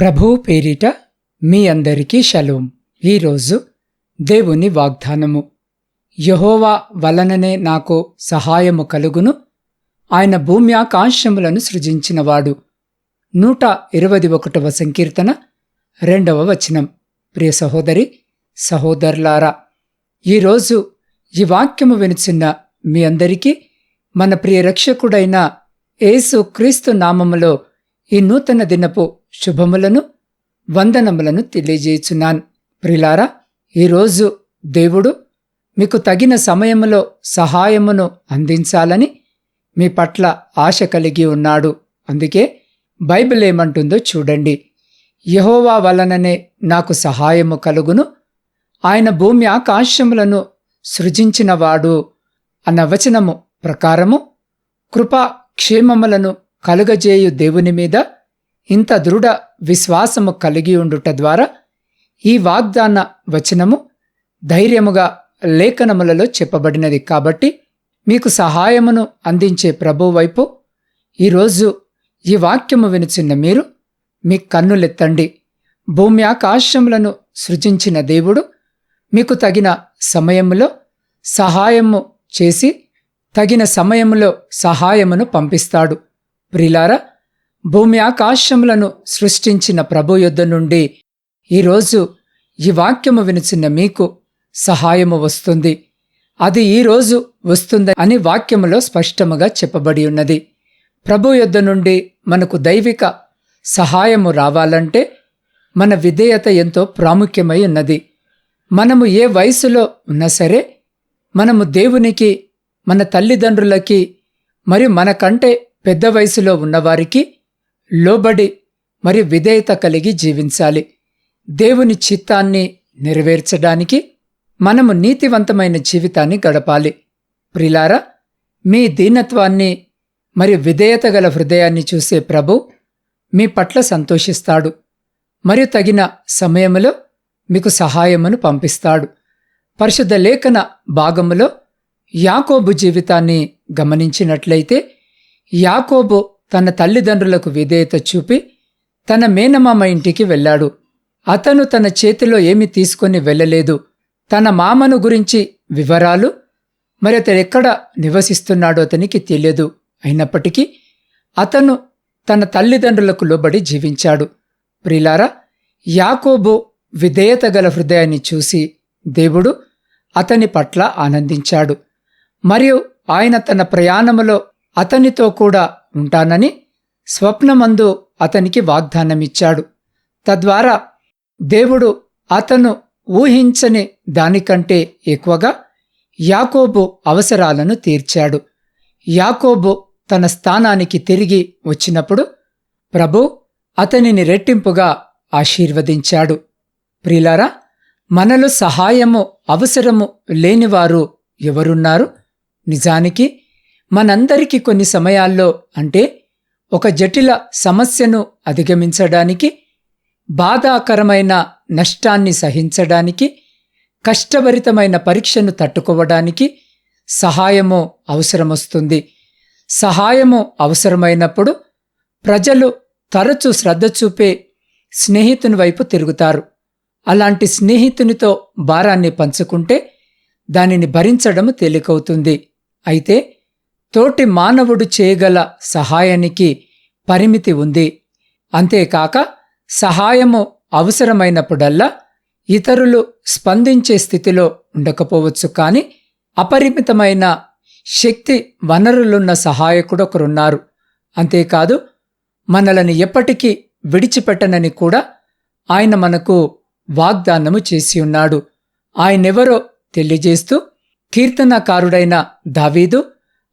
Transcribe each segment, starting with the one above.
ప్రభు పేరిట మీ అందరికీ షలోం. ఈరోజు దేవుని వాగ్దానము. యహోవా వలననే నాకు సహాయము కలుగును. ఆయన భూమి ఆకాశములను సృజించినవాడు. నూట ఇరవై ఒకటవ సంకీర్తన రెండవ వచనం. ప్రియ సహోదరి సహోదరులారా ఈరోజు ఈ వాక్యము వినిచిన్న మీ అందరికీ మన ప్రియ రక్షకుడైన యేసు క్రీస్తు నామములో ఈ నూతన దినపు శుభములను వందనములను తెలియజేయుచున్నాను. ప్రిలారా ఈరోజు దేవుడు మీకు తగిన సమయములో సహాయమును అందించాలని మీ పట్ల ఆశ కలిగి ఉన్నాడు. అందుకే బైబిల్ ఏమంటుందో చూడండి. యహోవా వలననే నాకు సహాయము కలుగును. ఆయన భూమి ఆకాశములను సృజించినవాడు అన్న వచనము ప్రకారము కృపా క్షేమములను కలుగజేయు దేవుని మీద ఇంత దృఢ విశ్వాసము కలిగి ఉండుట ద్వారా ఈ వాగ్దాన వచనము ధైర్యముగా లేఖనములలో చెప్పబడినది కాబట్టి మీకు సహాయమును అందించే ప్రభు వైపు ఈరోజు ఈ వాక్యము వినుచున్న మీరు మీ కన్నులెత్తండి. భూమి ఆకాశములను సృజించిన దేవుడు మీకు తగిన సమయములో సహాయము చేసి తగిన సమయములో సహాయమును పంపిస్తాడు. ప్రిలారా భూమి ఆకాశములను సృష్టించిన ప్రభు యొద్ద నుండి ఈరోజు ఈ వాక్యము వినిచిన మీకు సహాయము వస్తుంది. అది ఈరోజు వస్తుంది అని వాక్యములో స్పష్టముగా చెప్పబడి ఉన్నది. ప్రభు యొద్ద నుండి మనకు దైవిక సహాయము రావాలంటే మన విధేయత ఎంతో ప్రాముఖ్యమై ఉన్నది. మనము ఏ వయసులో ఉన్నా సరే మనము దేవునికి మన తల్లిదండ్రులకి మరియు మనకంటే పెద్ద వయసులో ఉన్నవారికి లోబడి మరి విధేయత కలిగి జీవించాలి. దేవుని చిత్తాన్ని నెరవేర్చడానికి మనము నీతివంతమైన జీవితాన్ని గడపాలి. ప్రిలారా మీ దీనత్వాన్ని మరియు విధేయత గల హృదయాన్ని చూసే ప్రభు మీ పట్ల సంతోషిస్తాడు. మరియు తగిన సమయములో మీకు సహాయమును పంపిస్తాడు. పరిశుద్ధ లేఖన భాగములో యాకోబు జీవితాన్ని గమనించినట్లయితే యాకోబు తన తల్లిదండ్రులకు విధేయత చూపి తన మేనమామ ఇంటికి వెళ్ళాడు. అతను తన చేతిలో ఏమి తీసుకొని వెళ్ళలేదు. తన మామను గురించి వివరాలు మరి అతడు ఎక్కడ నివసిస్తున్నాడో అతనికి తెలియదు. అయినప్పటికీ అతను తన తల్లిదండ్రులకు లోబడి జీవించాడు. ప్రిలారా యాకోబు విధేయత గల హృదయాన్ని చూసి దేవుడు అతని పట్ల ఆనందించాడు. మరియు ఆయన తన ప్రయాణములో అతనితో కూడా ఉంటానని స్వప్నమందు అతనికి వాగ్దానమిచ్చాడు. తద్వారా దేవుడు అతను ఊహించని దానికంటే ఎక్కువగా యాకోబు అవసరాలను తీర్చాడు. యాకోబు తన స్థానానికి తిరిగి వచ్చినప్పుడు ప్రభు అతనిని రెట్టింపుగా ఆశీర్వదించాడు. ప్రిలారా మనలో సహాయము అవసరము లేనివారు ఎవరున్నారు? నిజానికి మనందరికీ కొన్ని సమయాల్లో అంటే ఒక జటిల సమస్యను అధిగమించడానికి బాధాకరమైన నష్టాన్ని సహించడానికి కష్టభరితమైన పరీక్షను తట్టుకోవడానికి సహాయము అవసరమొస్తుంది. సహాయము అవసరమైనప్పుడు ప్రజలు తరచూ శ్రద్ధ చూపే స్నేహితుని వైపు తిరుగుతారు. అలాంటి స్నేహితునితో భారాన్ని పంచుకుంటే దానిని భరించడం తేలికవుతుంది. అయితే తోటి మానవుడు చేయగల సహాయానికి పరిమితి ఉంది. అంతేకాక సహాయము అవసరమైనప్పుడల్లా ఇతరులు స్పందించే స్థితిలో ఉండకపోవచ్చు. కానీ అపరిమితమైన శక్తి వనరులున్న సహాయకుడు ఒకరున్నారు. అంతేకాదు మనలను ఎప్పటికీ విడిచిపెట్టనని కూడా ఆయన మనకు వాగ్దానము చేసి ఉన్నాడు. ఆయనెవరో తెలియజేస్తూ కీర్తనకారుడైన దావీదు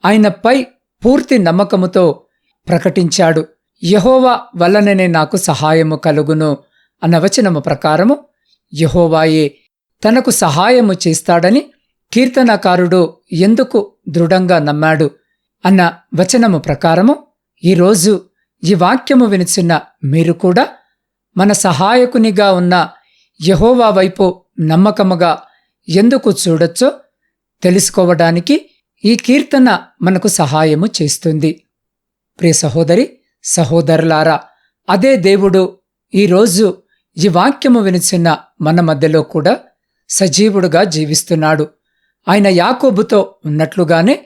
ఆయనపై పూర్తి నమ్మకముతో ప్రకటించాడు. యహోవా వలననే నాకు సహాయము కలుగును అన్న వచనము ప్రకారము యహోవాయే తనకు సహాయము చేస్తాడని కీర్తనకారుడు ఎందుకు దృఢంగా నమ్మాడు అన్న వచనము ప్రకారము ఈరోజు ఈ వాక్యము వినిచిన మీరు కూడా మన సహాయకునిగా ఉన్న యహోవా వైపు నమ్మకముగా ఎందుకు చూడొచ్చో తెలుసుకోవడానికి ఈ కీర్తన మనకు సహాయము చేస్తుంది. ప్రియ సహోదరి సహోదరులారా అదే దేవుడు ఈరోజు ఈ వాక్యము వినిచిన మన మధ్యలో కూడా సజీవుడుగా జీవిస్తున్నాడు. ఆయన యాకోబుతో ఉన్నట్లుగానే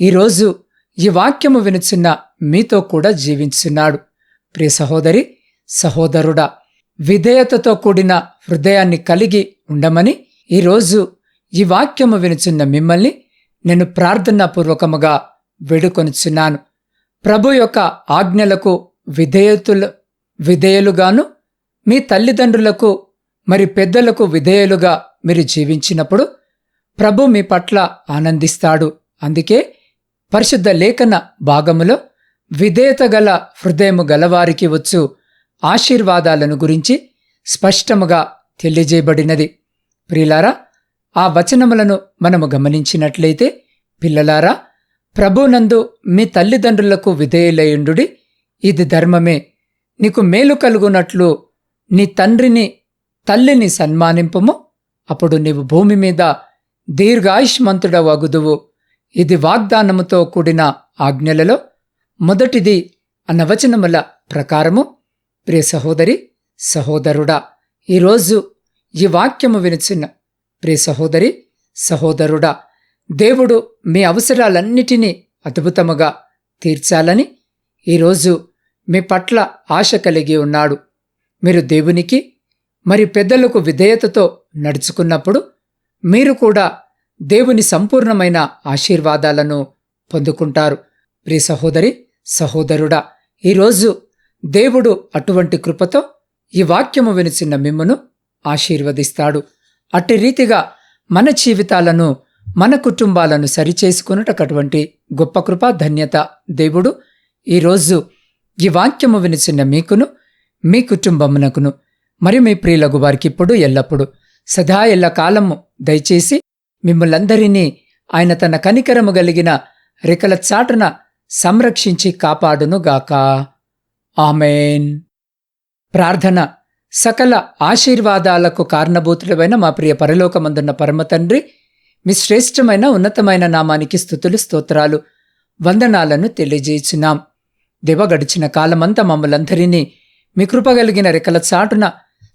ఈరోజు ఈ వాక్యము వినుచున్న మీతో కూడా జీవించున్నాడు. ప్రియ సహోదరి సహోదరుడా విధేయతతో కూడిన హృదయాన్ని కలిగి ఉండమని ఈరోజు ఈ వాక్యము వినుచున్న మిమ్మల్ని నేను ప్రార్థనాపూర్వకముగా వేడుకొనిచున్నాను. ప్రభు యొక్క ఆజ్ఞలకు విధేయతులు విధేయులుగాను మీ తల్లిదండ్రులకు మరి పెద్దలకు విధేయులుగా మీరు జీవించినప్పుడు ప్రభు మీ పట్ల ఆనందిస్తాడు. అందుకే పరిశుద్ధ లేఖన భాగములో విధేయత గల హృదయము గలవారికి వచ్చు ఆశీర్వాదాలను గురించి స్పష్టముగా తెలియజేయబడినది. ప్రియులారా ఆ వచనములను మనము గమనించినట్లయితే పిల్లలారా ప్రభునందు మీ తల్లిదండ్రులకు విధేయులయుండుడి. ఇది ధర్మమే. నీకు మేలు కలుగునట్లు నీ తండ్రిని తల్లిని సన్మానింపము. అప్పుడు నీవు భూమి మీద దీర్ఘాయుష్మంతుడవగుదువు. ఇది వాగ్దానముతో కూడిన ఆజ్ఞలలో మొదటిది అన్న వచనముల ప్రకారము. ప్రియ సహోదరి సహోదరుడా ఈరోజు ఈ వాక్యము వినిచిన ప్రియ సహోదరి సహోదరుడా దేవుడు మీ అవసరాలన్నిటినీ అద్భుతముగా తీర్చాలని ఈరోజు మీ పట్ల ఆశ కలిగి ఉన్నాడు. మీరు దేవునికి మరి పెద్దలకు విధేయతతో నడుచుకున్నప్పుడు మీరు కూడా దేవుని సంపూర్ణమైన ఆశీర్వాదాలను పొందుకుంటారు. ప్రియ సహోదరి సహోదరుడా ఈరోజు దేవుడు అటువంటి కృపతో ఈ వాక్యము వినిచిన మిమ్మును ఆశీర్వదిస్తాడు. అట్టి రీతిగా మన జీవితాలను మన కుటుంబాలను సరిచేసుకున్నటటువంటి గొప్ప కృప ధన్యత దేవుడు. ఈరోజు ఈ వాక్యము వినిచిన మీకును మీ కుటుంబమునకును మరి మీ ప్రియులకు వారికి ఇప్పుడు ఎల్లప్పుడు సదా ఎల్ల కాలము దయచేసి మిమ్మల్ందరినీ ఆయన తన కనికరము కలిగిన రెకల చాటున సంరక్షించి కాపాడునుగాక. ఆమెన్. ప్రార్థన సకల ఆశీర్వాదాలకు కారణభూతుడమైన మా ప్రియ పరలోకమందున్న పరమతండ్రి మీ శ్రేష్టమైన ఉన్నతమైన నామానికి స్థుతులు స్తోత్రాలు వందనాలను తెలియజేయుచున్నాం. దివ గడిచిన కాలమంతా మమ్మలందరినీ మీ కృపగలిగిన రెక్కల చాటున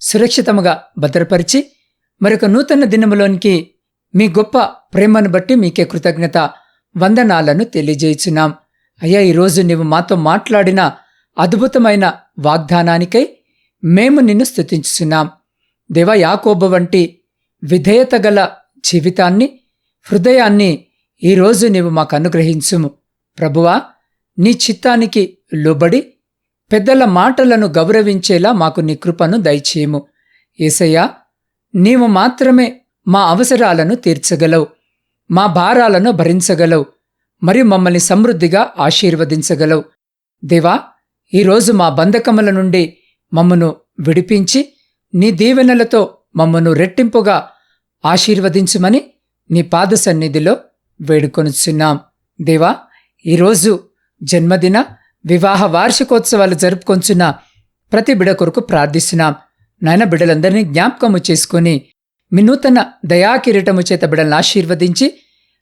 సురక్షితముగా భద్రపరిచి మరొక నూతన దినములోనికి మీ గొప్ప ప్రేమను బట్టి మీకే కృతజ్ఞత వందనాలను తెలియజేయుచున్నాం. అయ్యా ఈరోజు నీవు మాతో మాట్లాడిన అద్భుతమైన వాగ్దానానికై మేము నిన్ను స్థుతించుచున్నాం దేవ యాకోబ వంటి విధేయత గల జీవితాన్ని హృదయాన్ని ఈరోజు నీవు మాకు అనుగ్రహించుము. ప్రభువా నీ చిత్తానికి లోబడి పెద్దల మాటలను గౌరవించేలా మాకు నీ కృపను దయచేయము. ఏసయ్యా నీవు మాత్రమే మా అవసరాలను తీర్చగలవు మా భారాలను భరించగలవు మరియు మమ్మల్ని సమృద్ధిగా ఆశీర్వదించగలవు. దేవా ఈరోజు మా బంధకముల నుండి మమ్మను విడిపించి నీ దీవెనలతో మమ్మను రెట్టింపుగా ఆశీర్వదించుమని నీ పాద సన్నిధిలో వేడుకొనుచున్నాం. దేవా ఈరోజు జన్మదిన వివాహ వార్షికోత్సవాలు జరుపుకొంచున్న ప్రతి బిడ కొరకు ప్రార్థిస్తున్నాం. నాయన బిడలందరినీ జ్ఞాపకము చేసుకుని మీ నూతన దయాకిరీటము చేత బిడలను ఆశీర్వదించి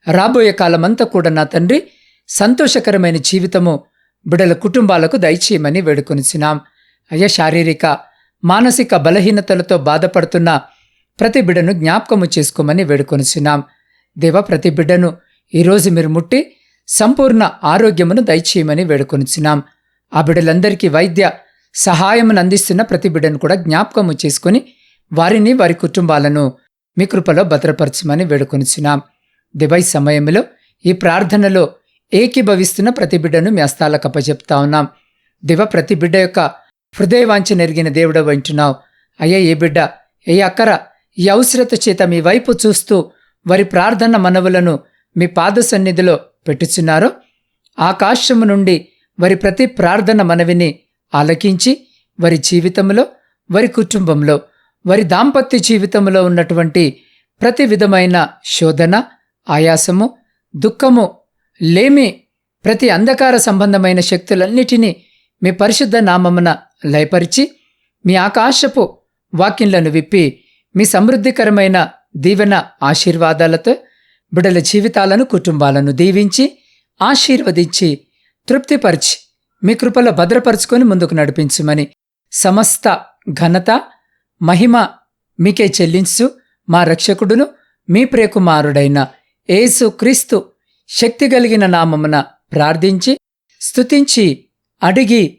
రాబోయే కాలమంతా కూడా నా తండ్రి సంతోషకరమైన జీవితము బిడల కుటుంబాలకు దయచేయమని వేడుకొనిచున్నాం. అయ్యా శారీరక మానసిక బలహీనతలతో బాధపడుతున్న ప్రతి బిడ్డను జ్ఞాపకము చేసుకోమని వేడుకొనిచున్నాం. దేవ ప్రతి బిడ్డను ఈరోజు మీరు ముట్టి సంపూర్ణ ఆరోగ్యమును దయచేయమని వేడుకొనిచున్నాం. ఆ బిడ్డలందరికీ వైద్య సహాయమును అందిస్తున్న ప్రతి బిడ్డను కూడా జ్ఞాపకము చేసుకుని వారిని వారి కుటుంబాలను మీ కృపలో భద్రపరచమని వేడుకొనిచున్నాం. దివై సమయంలో ఈ ప్రార్థనలో ఏకీభవిస్తున్న ప్రతి బిడ్డను మీ హస్తాలకు అప్పచెప్తా ఉన్నాం. దివ ప్రతి బిడ్డ యొక్క హృదయవాంఛ నెరిగిన దేవుడ వింటున్నావు అయ్యా ఏ బిడ్డ ఏ అక్కర ఈ అవసరత చేత మీ వైపు చూస్తూ వారి ప్రార్థన మనవులను మీ పాద సన్నిధిలో పెట్టుచున్నారో? ఆకాశము నుండి వారి ప్రతి ప్రార్థన మనవిని ఆలకించి వారి జీవితంలో వారి కుటుంబంలో వారి దాంపత్య జీవితంలో ఉన్నటువంటి ప్రతి విధమైన శోధన ఆయాసము దుఃఖము లేమి ప్రతి అంధకార సంబంధమైన శక్తులన్నిటినీ మీ పరిశుద్ధ నామమున లయపరిచి మీ ఆకాశపు వాక్యంలను విప్పి మీ సమృద్ధికరమైన దీవెన ఆశీర్వాదాలతో బిడల జీవితాలను కుటుంబాలను దీవించి ఆశీర్వదించి తృప్తిపరిచి మీ కృపలో భద్రపరుచుకొని ముందుకు నడిపించమని సమస్త ఘనత మహిమ మీకే చెల్లించు. మా రక్షకుడును మీ ప్రియకుమారుడైన ఏసు క్రీస్తు శక్తి కలిగిన నామమున ప్రార్థించి స్తుతించి అడిగి